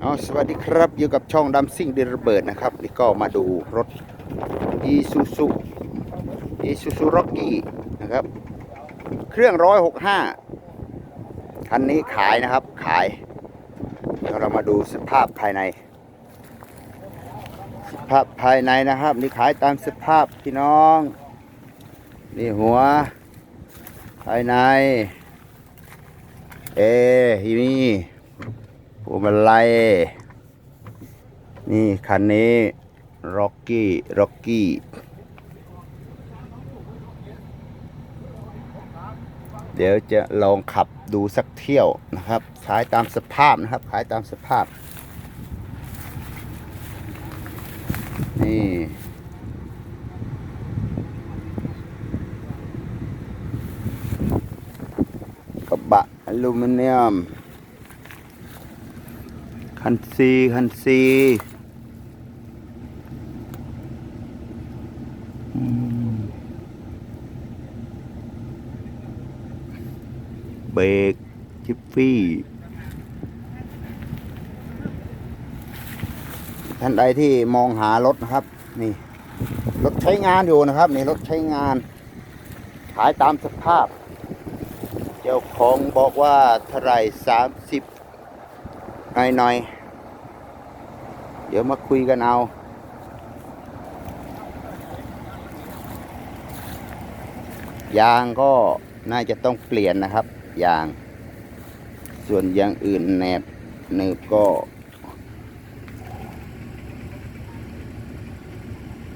เอาสวัสดีครับอยู่กับช่องดำซิ่งเดนระเบิดนะครับ นี่ก็มาดูรถอีซูซูอีซูซูร็อกกี้นะครับ เครื่องร้อยหกห้าคันนี้ขายนะครับขาย เดี๋ยวเรามาดูสภาพภายใน สภาพภายในนะครับ นี่ขายตามสภาพพี่น้อง นี่หัว ภายใน เอฮีมี พวงมาลัยนี่คันนี้ร็อกกี้ร็อกกี้เดี๋ยวจะลองขับดูสักเที่ยวนะครับ ขายตามสภาพนะครับ ขายตามสภาพ นี่ กระบะอลูมิเนียม คันซีคันซีเบรกจิฟฟี่ท่านใดที่มองหารถนะครับ นี่รถใช้งานอยู่นะครับ นี่รถใช้งาน ขายตามสภาพ เจ้าของบอกว่าเท่าไรสามสิบ หน่อยหน่อยๆเดี๋ยวมาคุยกันเอายางก็น่าจะต้องเปลี่ยนนะครับยาง ส่วนอย่างอื่นแหนบหนึบก็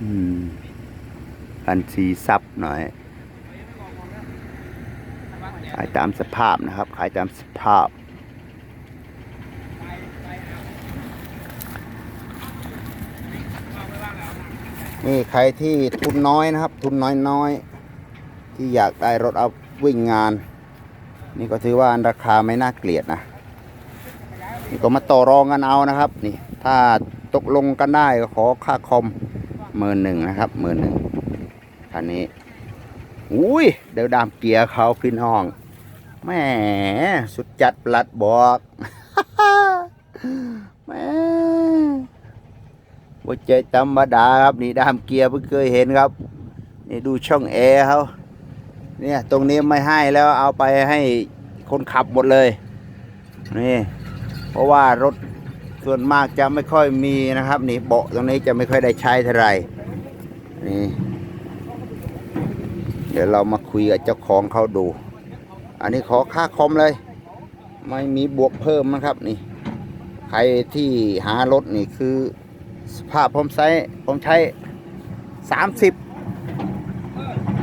อืมพันซีซับหน่อย ขายตามสภาพนะครับ ขายตามสภาพ นี่ใครที่ทุนน้อยนะครับ ทุนน้อยน้อยๆที่อยากได้รถเอาวิ่งงาน นี่ก็ถือว่าราคาไม่น่าเกลียดนะนี่ก็มาต่อรองกันเอานะครับ นี่ ถ้าตกลงกันได้ก็ขอค่าคอมหมื่นหนึ่งนะครับหมื่นหนึ่งคันนี้อุ้ยเดี๋ยวดามเกียร์เขาพี่น้องแหมสุดจัดปลัดบอก แหม ว่าใจธรรมดาครับนี่ดามเกียร์เพิ่งเคยเห็นครับ นี่ดูช่องแอร์เขาเนี่ยตรงนี้ไม่ให้แล้วเอาไปให้คนขับหมดเลยนี่เพราะว่ารถส่วนมากจะไม่ค่อยมีนะครับ นี่เบาะตรงนี้จะไม่ค่อยได้ใช้เท่าไหร่นี่เดี๋ยวเรามาคุยกับเจ้าของเขาดู อันนี้ขอค่าคอมเลย ไม่มีบวกเพิ่มนะครับนี่ ใครที่หารถนี่คือ สภาพผมใช้ผมใช้สามสิบ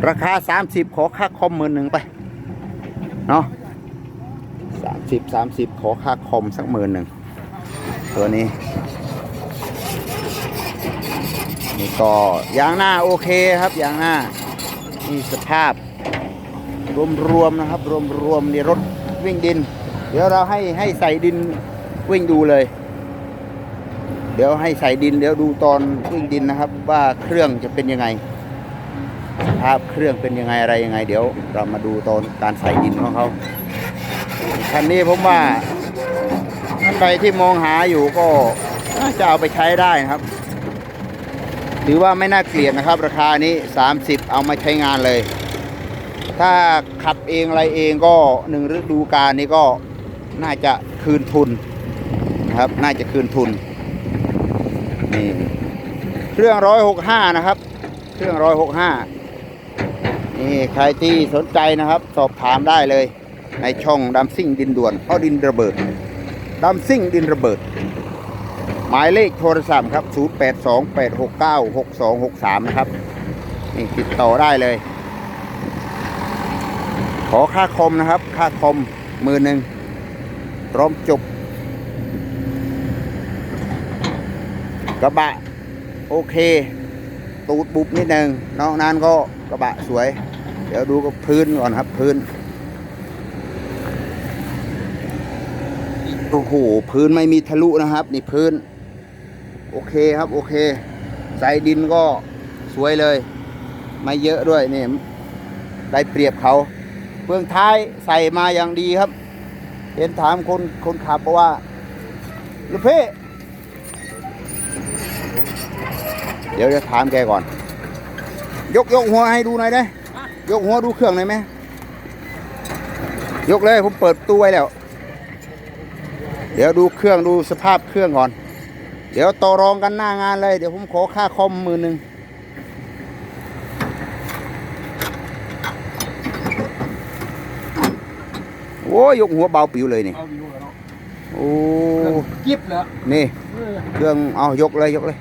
ราคาสามสิบขอค่าคอมหมื่นหนึ่งไป เนาะสามสิบสามสิบขอค่าคอมสักหมื่นหนึ่ง ตัวนี้ นี่ก็ยางหน้าโอเคครับยางหน้า นี่สภาพ รวมๆนะครับ รวมๆในรถวิ่งดิน เดี๋ยวเราให้ให้ใส่ดินวิ่งดูเลย เดี๋ยวให้ใส่ดินเดี๋ยวดูตอนวิ่งดินนะครับ ว่าเครื่องจะเป็นยังไงสภาพเครื่องเป็นยังไงอะไรยังไง เดี๋ยวเรามาดูตอนการใส่ดินของเขาคันนี้ผมว่าท่านใดที่มองหาอยู่ก็จะเอาไปใช้ได้นะครับ ถือว่าไม่น่าเกลียดนะครับ ราคานี้ 30 เอามาใช้งานเลย ถ้าขับเองอะไรเองก็หนึ่งฤดูกาลนี้ก็น่าจะคืนทุนนะครับ น่าจะคืนทุน นี่เครื่องร้อยหกห้านะครับ เครื่องร้อยหกห้านี่ใครที่สนใจนะครับ สอบถามได้เลย ในช่องดำซิ่งดินด่วนเอาดินระเบิดดำซิ่งดินระเบิด หมายเลขโทรศัพท์ครับ 0828696263 นะครับ นี่ติดต่อได้เลย ขอค่าคอมนะครับ ค่าคอมมือหนึ่งพร้อมจบ กระบะโอเค ตูดบุบนิดหนึ่งนอกนั้นก็กระบะสวย เดี๋ยวดูกับพื้นก่อนครับพื้นโอ้โหพื้นไม่มีทะลุนะครับ นี่พื้น โอเคครับโอเคใส่ดินก็สวยเลย ไม่เยอะด้วยนี่ได้เปรียบเขาเบื้องท้ายใส่มาอย่างดีครับ เห็นถามคนคนขับบอกว่าลูกพี่ เดี๋ยวจะถามแกก่อน ยกยกหัวให้ดูหน่อยได้ยกหัวดูเครื่องหน่อยไหมยกเลยผมเปิดตู้ไว้แล้ว เดี๋ยวดูเครื่องดูสภาพเครื่องก่อน เดี๋ยวต่อรองกันหน้างานเลย เดี๋ยวผมขอค่าคอมมือหนึ่งโอ้ยยกหัวเบาปิวเลยนี่เอาวิวแล้วเนาะโอ้กิบแล้วนี่เออเครื่องเอายกเลยยกเลย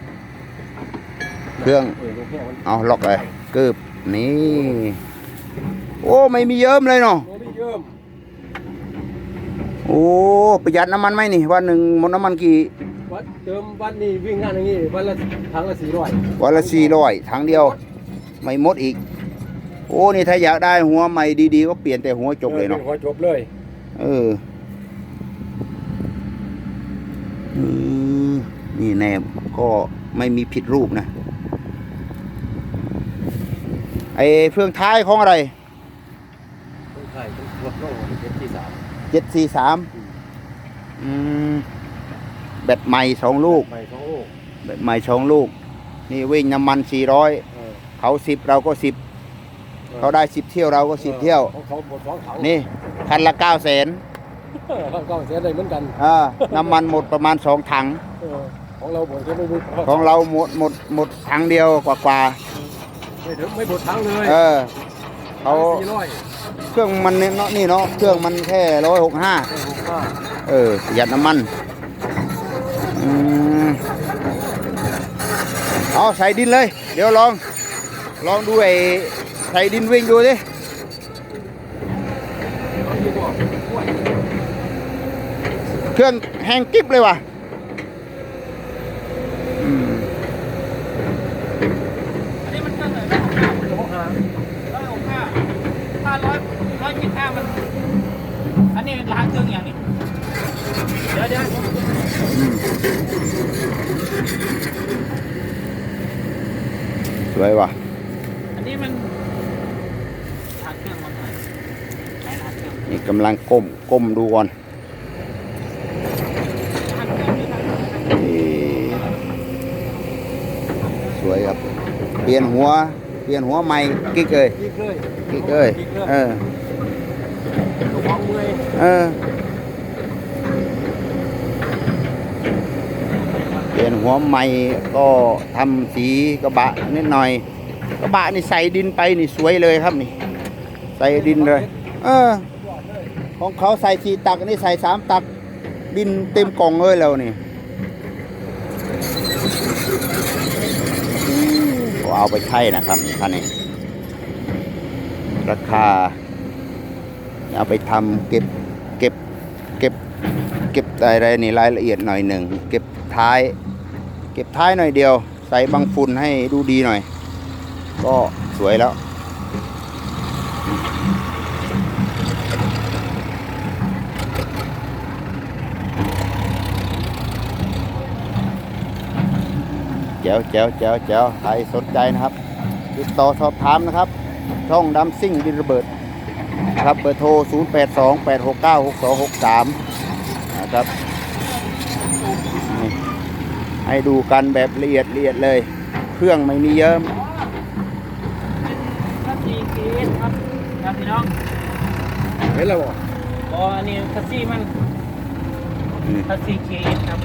เครื่องเออโอเคมันเอาล็อกเลยกึบนี่ โอ้ไม่มีเยิ้มเลยเนาะโนไม่เยิ่มโอ้ประหยัดน้ำมันไหมนี่วันหนึ่งหมดน้ำมันกี่วัดเติมวันนี้วิ่งงานอย่างนี้วันละครั้งละสี่ร้อยวันละสี่ร้อยถังเดียว ไม่หมดอีก โอ้นี่ถ้าอยากได้หัวใหม่ดีๆ ก็เปลี่ยนแต่หัวจบเลยเนาะพอจบเลย เออเออนี่แนบก็ไม่มีผิดรูปนะ ไอ้เฟืองท้ายของอะไรต้องถ่ายต้องวัดต้องเป็นที่สามเจ็ดสี่สามอืมแบตใหม่สองลูกใหม่สองลูกแบตใหม่สองลูก นี่วิ่งน้ำมันสี่ร้อยเออเขาสิบเราก็สิบเขาได้สิบเที่ยวเราก็สิบเที่ยวของเขาหมดสองถังนี่คันละเก้าแสนเออของเขาเสียได้เหมือนกันอ่าน้ำมันหมดประมาณสองถังเออของเราหมดแค่ไม่หมดของเราหมดหมดหมดถังเดียวกว่ากว่า ไม่ถึงไม่หมดถังเลยๆเออเขาสี่ร้อยเครื่องมันเนี่ยเนาะนี่เนาะเครื่องมันแค่ร้อยหกห้าเออหกห้าเออประหยัดน้ำมันอืมเอาใส่ดินเลย เดี๋ยวลอง ลองดูไอ้ใส่ดินวิ่งดูสิเครื่องแห้งกิ๊บเลยว่ะอืม อันนี้มันเครื่องไหนร้อยหกห้า หกห้า ร้อยหกห้าถ้าร้อยร้อยยี่สิบห้ามัน อันนี้ล้างเครื่องอย่างนี้ เดี๋ยวเดี๋ยวอืมสวยว่ะ อันนี้มันล้างเครื่องมันหน่อยไหนล้างเครื่องนี่กำลังก้มก้มดูก่อนล้างเครื่องนี่ล้างเครื่องนี่สวยครับ เปลี่ยนหัว เปลี่ยนหัวใหม่กิ๊กเลยกิ๊กเลยกิ๊กเลยเออลูกของเมื่อยเออเปลี่ยนหัวใหม่ก็ทำสีกระบะนิดหน่อย กระบะนี่ใส่ดินไปนี่สวยเลยครับนี่ ใส่ดินเลย เออ ของเขาใส่สี่ตักอันนี่ใส่สามตักดินเต็มกล่องเลยแล้วนี่ เอาไปใช้นะครับคันนี้ ราคา เอาไปทำเก็บเก็บเก็บเก็บอะไรนี่รายละเอียดหน่อยหนึ่งเก็บท้าย เก็บท้ายหน่อยเดียว ใส่บางฝุ่นให้ดูดีหน่อย ก็สวยแล้ว แจ๋วแจ๋วแจ๋วแจ๋วใครสนใจนะครับ ติดต่อสอบถามนะครับ ช่องดำซิ่งดินระเบิดครับเบอร์โทร 0 8 2 8 6 9 6 2 6 3 นะครับนี่ให้ดูกันแบบละเอียดละเอียดเลย เครื่องไม่มีเยิ้มคัสซีคีสครับครับพี่น้องเห็นแล้วบ่อ๋ออันนี้คัสซีมันนี่คัสซีคีสครับ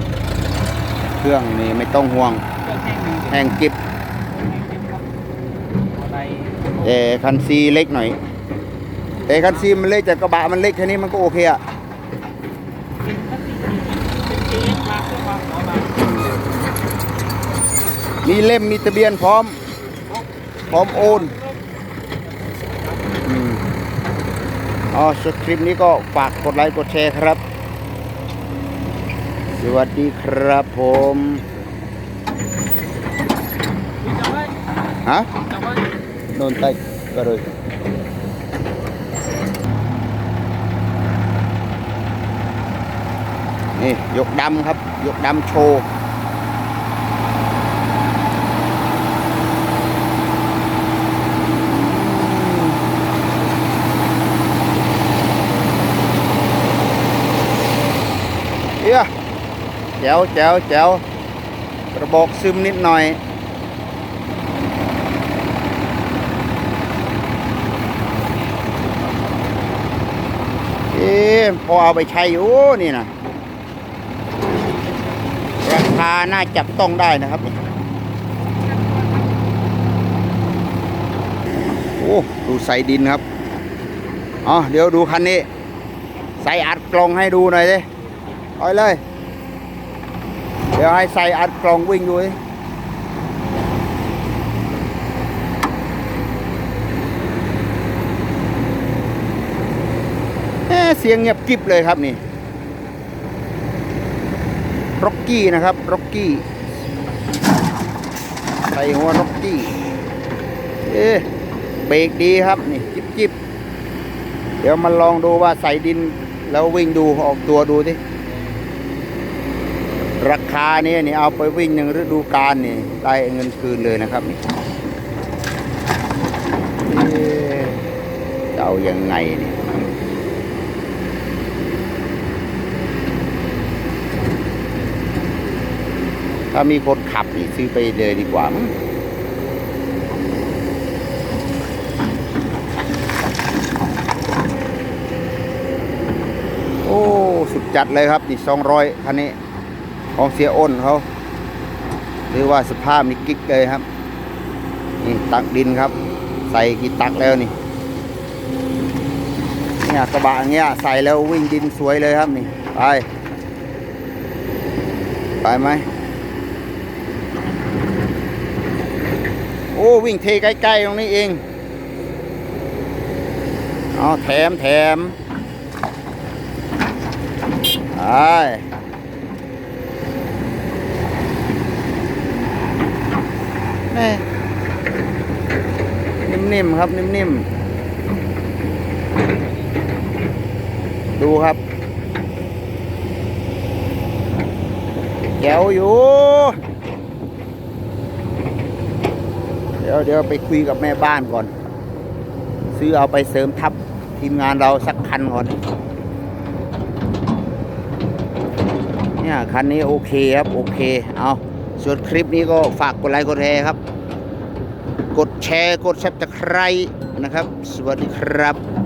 เครื่องนี่ไม่ต้องห่วงเครื่อง แห้งหนึ่งแห้งกิบครับอะไรแต่คันซีเล็กหน่อย แต่คันซีมันเล็กแต่กระบะมันเล็กแค่นี้มันก็โอเคอะเป็นคัสซีคีสเป็นคีสมาเพื่อความสบายมีเล่มมีทะเบียนพร้อม พร้อมโอนอืมอ๋อสคลิปนี้ก็ฝากกดไลค์กดแชร์ครับ สวัสดีครับผม พี่จะไว้ฮะจะไว้โดนใต้ก็เลยนี่ยกดำครับ ยกดำโชว์เฮียแจ๋วแจ๋วแจ๋วก ระบอกซึมนิดหน่อย เอ๊พอเอาไปใช้อยู่นี่นะราคาน่าจับต้องได้นะครับ โอ้ดูใส่ดินครับอ๋อเดี๋ยวดูคันนี้ ใส่อัดกล่องให้ดูหน่อยดิเอาเลย เดี๋ยวให้ใส่อัดกล่องวิ่งดูดิเอ๊ะเสียงเงียบกริบเลยครับนี่ร็อกกี้นะครับร็อกกี้ใส่หัวร็อกกี้เอ๊ะเบรกดีครับนี่จิบจิบเดี๋ยวมาลองดูว่าใส่ดินแล้ววิ่งดูออกตัวดูสิ ราคานี้นี่เอาไปวิ่งหนึ่งฤดูกาลนี่ได้เงินคืนเลยนะครับนี่เอ๊ะจะเอายังไงนี่ถ้ามีคนขับนี่ซื้อไปเลยดีกว่ามั้งโอ้ สุดจัดเลยครับนี่สองร้อยคันนี้ ของเสียอ้นเขาหรือว่าสภาพนี่กิ๊กเลยครับ นี่ตักดินครับ ใส่กี่ตักแล้วนี่เนี่ยกระบะเงี้ยใส่แล้ววิ่งดินสวยเลยครับนี่ไปไปไหมโอ้วิ่งเทใกล้ๆตรงนี้เองเอาแถมแถมไปแม่ นิ่มๆครับนิ่มๆ ดูครับแจ๋วอยู่ เดี๋ยวเดี๋ยวไปคุยกับแม่บ้านก่อน ซื้อเอาไปเสริมทัพทีมงานเราสักคันก่อน เนี่ยคันนี้โอเคครับ โอเค เอา ส่วนคลิปนี้ก็ฝากกดไลค์กดแชร์ครับ กดแชร์กดซับสไครต์นะครับ สวัสดีครับ